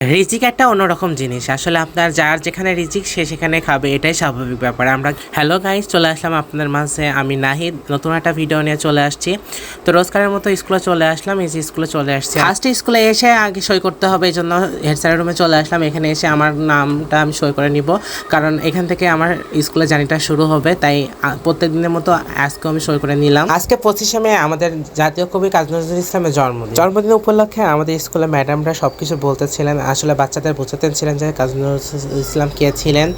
রিজিক একটা অন্যরকম জিনিস। আসলে আপনার যার যেখানে রিজিক, সে সেখানে খাবে, এটাই স্বাভাবিক ব্যাপার। আমরা হ্যালো গাইজ চলে আসলাম আপনাদের মাঝে। আমি নাহিদ, নতুন একটা ভিডিও নিয়ে চলে আসছি। তো রোজকারের মতো স্কুলে চলে আসলাম, এই যে স্কুলে চলে আসছি। ফার্স্টে স্কুলে এসে আগে সই করতে হবে, এই জন্য হেড স্যারের রুমে চলে আসলাম। এখানে এসে আমার নামটা আমি সই করে নিব, কারণ এখান থেকে আমার স্কুলে জার্নিটা শুরু হবে। তাই প্রত্যেক দিনের মতো আজকেও আমি সই করে নিলাম। আজকে পঁচিশে মে, আমাদের জাতীয় কবি কাজ নজরুল ইসলামের জন্মদিন। জন্মদিন উপলক্ষে আমাদের স্কুলে ম্যাডামরা সব সবকিছু বলতেছিলেন। আসলে বাচ্চাদের বোঝাতেন ছিলেন যে কাজী নজরুল ইসলাম কে ছিলেন।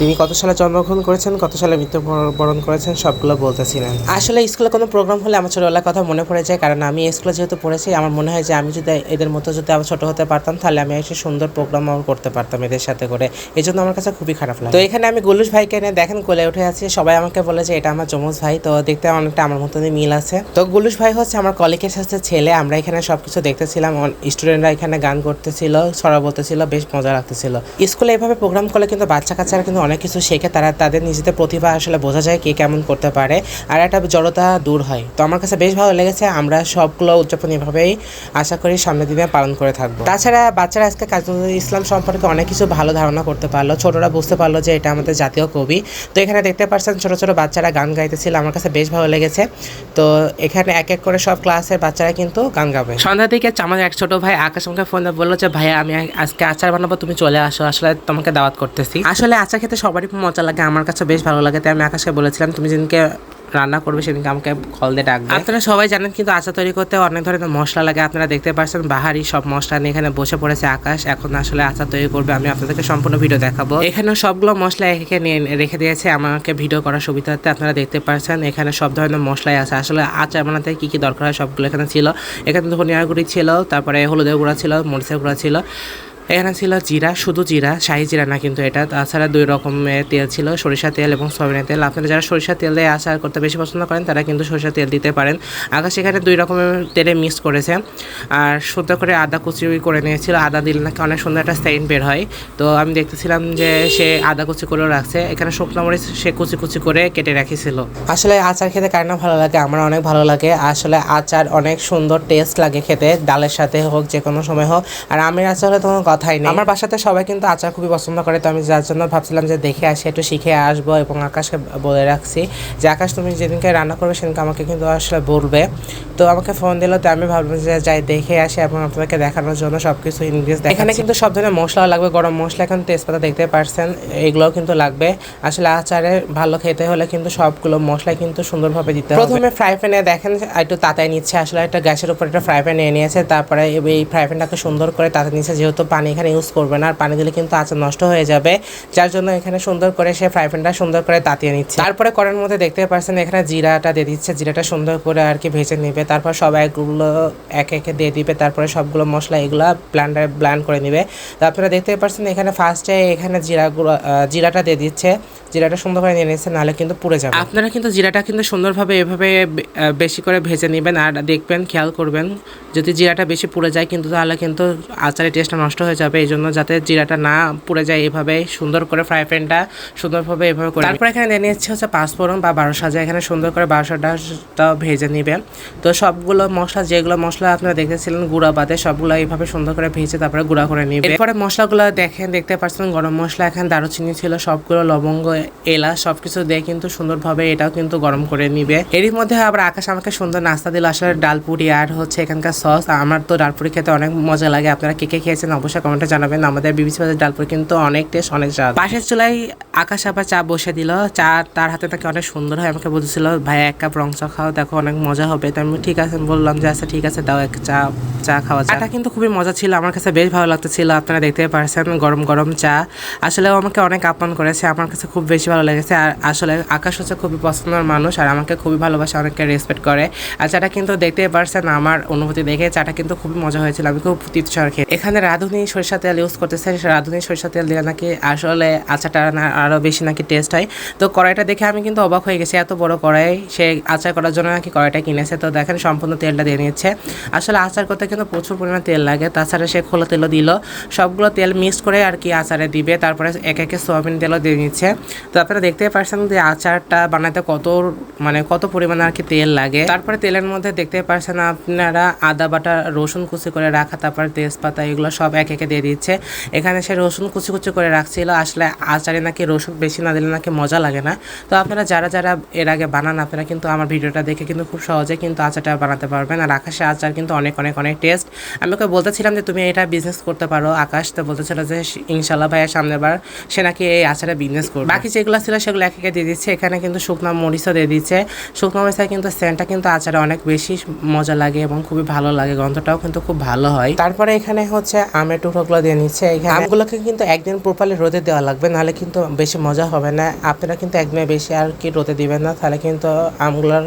তিনি কত সালে জন্মগ্রহণ করেছেন কত সালে মৃত্যুবরণ করেছেন সবগুলো বলতেছিলেন। আসলে স্কুলে কোনো প্রোগ্রাম হলে আমার ছোটবেলার কথা মনে পড়ে যায় কারণ আমি স্কুলে যেহেতু পড়েছি আমার মনে হয় যে আমি যদি এদের মতো যদি আবার ছোট হতে পারতাম তাহলে আমি এসে সুন্দর প্রোগ্রাম আমার করতে পারতাম এদের সাথে করে। এই জন্য আমার কাছে খুবই খারাপ লাগে। তো এখানে আমি গুলুস ভাইকে এনে দেখেন কোলে উঠে আছি। সবাই আমাকে বলে যে এটা আমার যমজ ভাই। তো দেখতে অনেকটা আমার মতনই মিল আছে। তো গুলুস ভাই হচ্ছে আমার কলিগের সাথে ছেলে। আমরা এখানে সবকিছু দেখতেছিলাম। স্টুডেন্টরা এখানে গান করতেছিল ছড়া বলতেছিল বেশ মজা লাগতেছিল। স্কুলে এভাবে প্রোগ্রাম করলে কিন্তু বাচ্চা কাচ্চারা কিন্তু অনেক কিছু শেখে তারা তাদের নিজেদের প্রতিভা আসলে বোঝা যায় কে কেমন করতে পারে আর একটা জড়তা দূর হয়। তো আমার কাছে বেশ ভালো লেগেছে আমরা সবগুলো উদযাপন এভাবেই আশা করি সামনের দিনে পালন করে থাকব। তাছাড়া বাচ্চারা আজকে কাজী ইসলাম সম্পর্কে অনেক কিছু ভালো ধারণা করতে পারল ছোটরা বুঝতে পারল যে এটা আমাদের জাতীয় কবি। তো এখানে দেখতে পাচ্ছেন ছোট ছোট বাচ্চারা গান গাইতেছিল আমার কাছে বেশ ভালো লেগেছে। তো এখানে এক এক করে সব ক্লাসের বাচ্চারা কিন্তু গান গাবে। সন্ধ্যা থেকে আমার এক ছোট ভাই আকাশ আমাকে ফোন বলল যে ভাইয়া আমি আজকে আচার বানাবো তুমি চলে আসো আসলে তোমাকে দাওয়াত করতেছি। আসলে আচার খেতে সবারই মজা লাগে, আমার কাছে বেশ ভালো লাগে। তাই আমি আকাশকে বলেছিলাম, তুমি যেদিনকে রান্না করবে, সেদিনকে আমাকে কল দিয়ে ডাকবে। আপনারা সবাই জানেন কিন্তু আচার তৈরি করতে অনেক ধরনের মশলা লাগে। আপনারা দেখতে পাচ্ছেন বাহারি সব মশলা নিয়ে এখানে বসে পড়েছে আকাশ। এখন আসলে আচার তৈরি করবে, আমি আপনাদেরকে সম্পূর্ণ ভিডিও দেখাবো। এখানে সবগুলো মশলা এখানে রেখে দিয়েছে, আমাকে ভিডিও করার সুবিধার্থে আপনারা দেখতে পাচ্ছেন এখানে সব ধরনের মশলাই আছে। আসলে আচার বানাতে কি কি দরকার হয় সবগুলো এখানে ছিল। এখানে ধনিয়ার গুঁড়ি ছিল, তারপরে হলুদের গুঁড়া ছিল, মরিচের গুঁড়া ছিল। এখানে ছিল জিরা, শুধু জিরা, শাহি জিরা না কিন্তু এটা। তাছাড়া দুই রকমের তেল ছিল সরিষা তেল এবং সয়াবিনের তেল। আপনারা যারা সরিষা তেল দিয়ে আচার করতে বেশি পছন্দ করেন, তারা কিন্তু সরিষা তেল দিতে পারেন। আকাশ এখানে দুই রকমের তেলে মিক্স করেছে। আর সুন্দর করে আদা কুচি করে নিয়েছিল। আদা দিলে নাকি অনেক সুন্দর একটা সেন্ট বের হয়। তো আমি দেখতেছিলাম যে সে আদা কুচি করেও রাখছে। এখানে শুকনো মরিচ সে কুচি কুচি করে কেটে রাখিছিল। আসলে আচার খেতে কার না ভালো লাগে? আমার অনেক ভালো লাগে। আসলে আচার অনেক সুন্দর টেস্ট লাগে খেতে। ডালের সাথে হোক যে কোনো সময় হোক। আর আমের আচার হলে তো কোনো কথাই নেই। আমার বাসাতে সবাই কিন্তু আচার খুবই পছন্দ করে তো আমি যার জন্য ভাবছিলাম যে দেখে আসি একটু শিখে আসব এবং আকাশকে বলে রাখছি যে আকাশ তুমি যেদিনকে রান্না করবে সেদিনকে আমাকে কিন্তু আসলে বলবে। তো আমাকে ফোন দিল তো আমি ভাবলাম যে যাই দেখে আসি এবং আপনাদেরকে দেখানোর জন্য সব কিছু ইনগ্রিডিয়েন্টস এখানে কিন্তু সব ধরনের মশলা লাগবে গরম মশলা এখন তেজপাতা দেখতে পারছেন এগুলোও কিন্তু লাগবে। আসলে আচারে ভালো খেতে হলে কিন্তু সবগুলো মশলা কিন্তু সুন্দরভাবে দিতে হবে। প্রথমে ফ্রাই প্যানে দেখেন একটু তাতায় নিচ্ছে আসলে একটা গ্যাসের উপর একটা ফ্রাই প্যান নিয়ে নিয়েছে তারপরে এই ফ্রাই প্যানটাকে সুন্দর করে তাতে নিচ্ছে যেহেতু পানি এখানে ইউজ করবে না। আর পানি দিলে কিন্তু আচার নষ্ট হয়ে যাবে। যার জন্য এখানে সুন্দর করে সে ফ্রাই প্যানটা সুন্দর করে তাতিয়ে নিচ্ছে। তারপরে করার মধ্যে দেখতে পাচ্ছেন এখানে জিরাটা দিয়ে দিচ্ছে। জিরাটা সুন্দর করে আর কি ভেজে নেবে। তারপর সবাইগুলো এক একে দিয়ে দিবে। তারপরে সবগুলো মশলা এগুলো ব্লান্ডারে ব্লান্ড করে নেবে। তো আপনারা দেখতে পাচ্ছেন এখানে ফার্স্টে এখানে জিরাগুলো জিরাটা দিয়ে দিচ্ছে। জিরাটা সুন্দর করে নিয়ে নিচ্ছে, নাহলে কিন্তু পুড়ে যাবে। আপনারা কিন্তু জিরাটা কিন্তু সুন্দরভাবে এভাবে বেশি করে ভেজে নেবেন। আর দেখবেন, খেয়াল করবেন, যদি জিরাটা বেশি পুড়ে যায় কিন্তু তাহলে কিন্তু আচারের টেস্টটা নষ্ট হয়ে যাবে এই জন্য যাতে জিরাটা না পুড়ে যায় এভাবে সুন্দর করে ফ্রাই প্যানটা সুন্দরভাবে এভাবে করে তারপরে এখানে নিয়ে নিচ্ছে হচ্ছে পাঁচফোড়ন বা বারো সাজা। এখানে সুন্দর করে বারো বারোশোটা ভেজে নেবে। তো সবগুলো মশলা, যেগুলো মশলা আপনারা দেখেছিলেন, গুঁড়া বাদে সবগুলো এইভাবে সুন্দর করে ভেজে তারপরে গুঁড়া করে নেবে। এরপরে মশলাগুলো দেখেন, দেখতে পাচ্ছেন গরম মশলা, এখানে দারুচিনি ছিল, সবগুলো লবঙ্গ, এলাচ সবকিছু দিয়ে কিন্তু সুন্দরভাবে এটাও কিন্তু গরম করে নিবে। এরই মধ্যে আবার আকাশ আমাকে সুন্দর নাস্তা দিল। আসলে ডালপুরি আর হচ্ছে এখানকার সস। আমার তো ডালপুরি খেতে অনেক মজা লাগে। আপনারা কে কে খেয়েছেন অবশ্যই কমেন্টে জানাবেন। আমাদের বিবিসি বাজার ডালপুর কিন্তু অনেক টেস্ট অনেক স্বাদ। পাশের চুলাই আকাশ আবার চা বসে দিল। চা তার হাতে তাকে অনেক সুন্দর হয়, আমাকে বলছিল, ভাই, এক কাপ রং চা খাও, দেখো অনেক মজা হবে। তো আমি ঠিক আছে বললাম যে আচ্ছা ঠিক আছে, দাও এক চা চা খাওয়া চাটা কিন্তু খুবই মজা ছিল, আমার কাছে বেশ ভালো লাগতেছিল, আপনারা দেখতে পারছেন, গরম গরম চা। আসলে আমাকে অনেক আপন করেছে, আমার কাছে খুব বেশি ভালো লেগেছে। আর আসলে আকাশ হচ্ছে খুবই পছন্দের মানুষ, আর আমাকে খুবই ভালোবাসে, অনেককে রেসপেক্ট করে। আর চাটা কিন্তু দেখতে পারছেন, আমার অনুভূতি দেখে চাটা কিন্তু খুবই মজা হয়েছিল, আমি খুব তৃপ্তিসর খেয়ে। এখানে রাঁধুনি সরিষা তেল ইউজ করতেছে রাঁধুনি সরিষা তেল দিয়ে নাকি আসলে আচারটা আরও বেশি নাকি টেস্ট হয়। তো কড়াইটা দেখে আমি কিন্তু অবাক হয়ে গেছি, এত বড় কড়াই, সে আচার করার জন্য নাকি কড়াইটা কিনেছে। তো দেখেন সম্পূর্ণ তেলটা দিয়ে নিচ্ছে। আসলে আচার করতে কিন্তু প্রচুর পরিমাণে তেল লাগে, তাছাড়া সে খোলা তেলও দিল। সবগুলো তেল মিক্স করে আর কি আচারে দিবে, তারপরে এক একে সোয়াবিন তেলও দিয়ে নিচ্ছে। তো আপনারা দেখতে পারছেন যে আচারটা বানাতে কত মানে কত পরিমাণে আর কি তেল লাগে। তারপরে তেলের মধ্যে দেখতে পারছেন আপনারা আদা বাটা, রসুন কুচি করে রাখা, তারপরে তেজপাতা, এগুলো সব এক একে দিয়ে দিচ্ছে। এখানে সে রসুন কুচি কুচি করে রাখছিল। আসলে আচারে নাকি রসুন বেশি না দিলে নাকি মজা লাগে না। তো আপনারা যারা যারা এর আগে বানান, আপনারা কিন্তু আমার ভিডিওটা দেখে কিন্তু খুব সহজে কিন্তু আচারটা বানাতে পারবেন। আর আকাশের আচার কিন্তু অনেক অনেক অনেক টেস্ট আমি ওকে বলতেছিলাম যে, তুমি এটা বিজনেস করতে পারো আকাশ। তো বলতেছিল যে ইনশাল্লাহ ভাইয়া সামনের বার সে নাকি এই আচারে বিজনেস করবে। বাকি যেগুলো ছিল সেগুলো এক একে দিয়ে দিচ্ছে। এখানে কিন্তু শুকনো মরিচও দিয়ে দিচ্ছে। শুকনো মরিচা কিন্তু সেন্টটা কিন্তু আচারে অনেক বেশি মজা লাগে এবং খুবই ভালো লাগে। গন্ধটাও কিন্তু খুব ভালো হয়। তারপরে এখানে হচ্ছে আমের টুকরোগুলো দিয়ে নিচ্ছে। এখানে আমগুলোকে কিন্তু একদিন প্রপারলি রোদে দেওয়া লাগবে নাহলে কিন্তু বেশি মজা হবে না। আপনারা কিন্তু একদিনে বেশি আর কি রোদে দিবেন না তাহলে কিন্তু আমগুলোর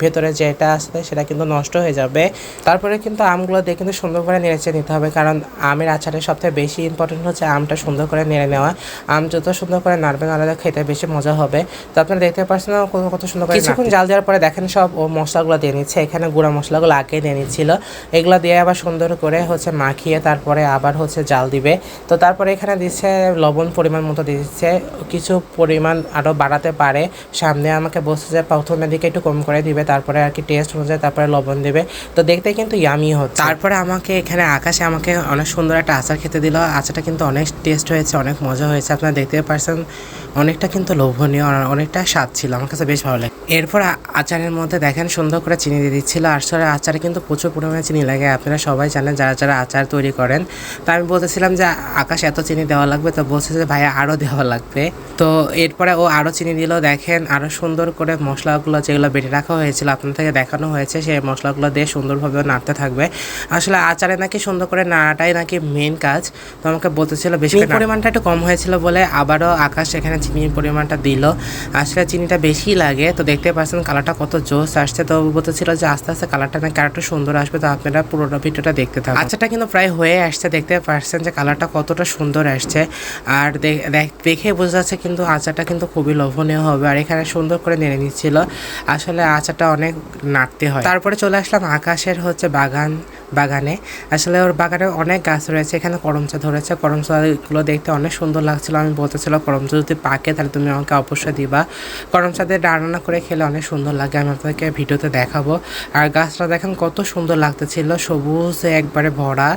ভেতরে যেটা আসবে সেটা কিন্তু নষ্ট হয়ে যাবে। তারপরে কিন্তু আমগুলো দিয়ে কিন্তু সুন্দর করে নেড়েচে নিতে হবে কারণ আমের আচারের সবথেকে বেশি ইম্পর্টেন্ট হচ্ছে আমটা সুন্দর করে নেড়ে নেওয়া। আম যত সুন্দর করে নাড়বেন আলাদা খেতে বেশি মজা হবে। তো আপনারা দেখতে পাচ্ছেন কত কত সুন্দর করে কিছুক্ষণ জাল দেওয়ার পরে দেখেন সব ও মশলাগুলো দিয়ে নিচ্ছে। এখানে গুঁড়া মশলাগুলো আগে দিয়ে নিচ্ছিল। এগুলো দিয়ে আবার সুন্দর করে হচ্ছে মাখিয়ে তারপরে আবার হচ্ছে জাল দিবে। তো তারপরে এখানে দিচ্ছে লবণ পরিমাণ মতো দিচ্ছে। কিছু পরিমাণ আরও বাড়াতে পারে। সামনে আমাকে বলছে যে প্রথমের দিকে একটু কম করে দিবে। তারপরে আর কি টেস্ট অনুযায়ী তারপরে লবণ দেবে। তো দেখতে কিন্তু ইয়ামি হচ্ছে। তারপরে আমাকে এখানে আকাশে আমাকে অনেক সুন্দর একটা আচার খেতে দিল। আচারটা কিন্তু অনেক টেস্ট হয়েছে, অনেক মজা হয়েছে। আপনারা দেখতে পারছেন, অনেকটা কিন্তু লোভনীয় অনেকটা স্বাদ ছিল। আমার কাছে বেশ ভালো লাগে। এরপর আচারের মধ্যে দেখেন সুন্দর করে চিনি দিয়ে দিচ্ছিল। আসলে আচারে কিন্তু প্রচুর পরিমাণে চিনি লাগে। আপনারা সবাই জানেন যারা যারা আচার তৈরি করেন, তো আমি বলতেছিলাম যে, আকাশ এত চিনি দেওয়া লাগবে? তো বলছে যে ভাইয়া আরও দেওয়া লাগবে। তো এরপরে ও আরও চিনি দিল। দেখেন আরও সুন্দর করে মশলাগুলো যেগুলো বেটে রাখা হয়েছিল আপনার থেকে দেখানো হয়েছে সেই মশলাগুলো দিয়ে সুন্দরভাবে নাড়তে থাকবে। আসলে আচারে নাকি সুন্দর করে নাড়াটাই নাকি মেন কাজ। তো আমাকে বলতেছিল বেশি পরিমাণটা একটু কম হয়েছিল বলে আবারও আকাশ এখানে চিনির পরিমাণটা দিল। আসলে চিনিটা বেশি লাগে তো দেখতে পাচ্ছেন কালারটা কত জোস আসছে। তো বলতেছিল যে আস্তে আস্তে কালারটা নাকি আরেকটু সুন্দর আসবে তো আপনারা পুরোটা ভিডিওটা দেখতে থাকুন। আচারটা কিন্তু প্রায় হয়ে আসছে দেখতে পাচ্ছেন যে কালারটা কতটা সুন্দর আসছে। আর দেখে বোঝা যাচ্ছে কিন্তু আচারটা কিন্তু খুবই লোভনীয় হবে আর এখানে সুন্দর করে নেড়ে নিচ্ছিল। আসলে আচারটা অনেক নাড়তে হয়। তারপরে চলে আসলাম আকাশের হচ্ছে বাগান। বাগানে। আসলে ওর বাগানে অনেক গাছ রয়েছে, এখানে করমচা ধরেছে। করমচাগুলো দেখতে অনেক সুন্দর লাগছিল, আমি বলতেছিলাম, করমচা যদি পাকে, তাহলে তুমি আমাকে অবশ্যই দিবা। করমচা দিয়ে রান্না করে খেলে অনেক সুন্দর লাগে, আমি আপনাদেরকে ভিডিওতে দেখাবো। আর গাছটা দেখেন কত সুন্দর লাগতেছিল, সবুজ একবারে ভরা,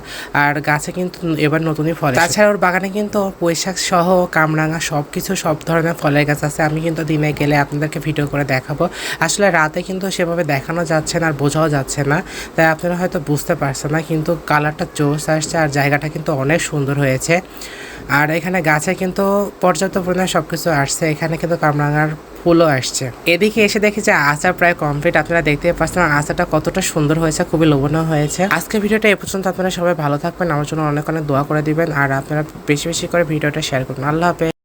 আর গাছে কিন্তু এবার নতুনই ফল তাছাড়া ওর বাগানে কিন্তু বৈশাখ সহ, কামরাঙা সব কিছু সব ধরনের ফলের গাছ আছে, আমি কিন্তু দিনে গেলে আপনাদেরকে ভিডিও করে দেখাবো। আসলে রাতে কিন্তু সেভাবে দেখানো যাচ্ছে না আর বোঝাও যাচ্ছে না, তাই আপনারা হয়তো বুঝতে পারছেন। না কিন্তু কালারটা জোস আসছে আর জায়গাটা কিন্তু অনেক সুন্দর হয়েছে। আর এখানে গাছে কিন্তু পর্যাপ্ত পরিমাণে সব কিছু আসছে। এখানে কিন্তু কামরাঙার ফুলও আসছে। এদিকে এসে দেখি যে আচার প্রায় কমপ্লিট আপনারা দেখতে পাচ্ছেন আচারটা কতটা সুন্দর হয়েছে, খুবই লোভনীয় হয়েছে। আজকে ভিডিওটা এ পর্যন্ত। আপনারা সবাই ভালো থাকবেন। আমার জন্য অনেক অনেক দোয়া করে দিবেন। আর আপনারা বেশি বেশি করে ভিডিওটা শেয়ার করুন আল্লাহ হাফেজ।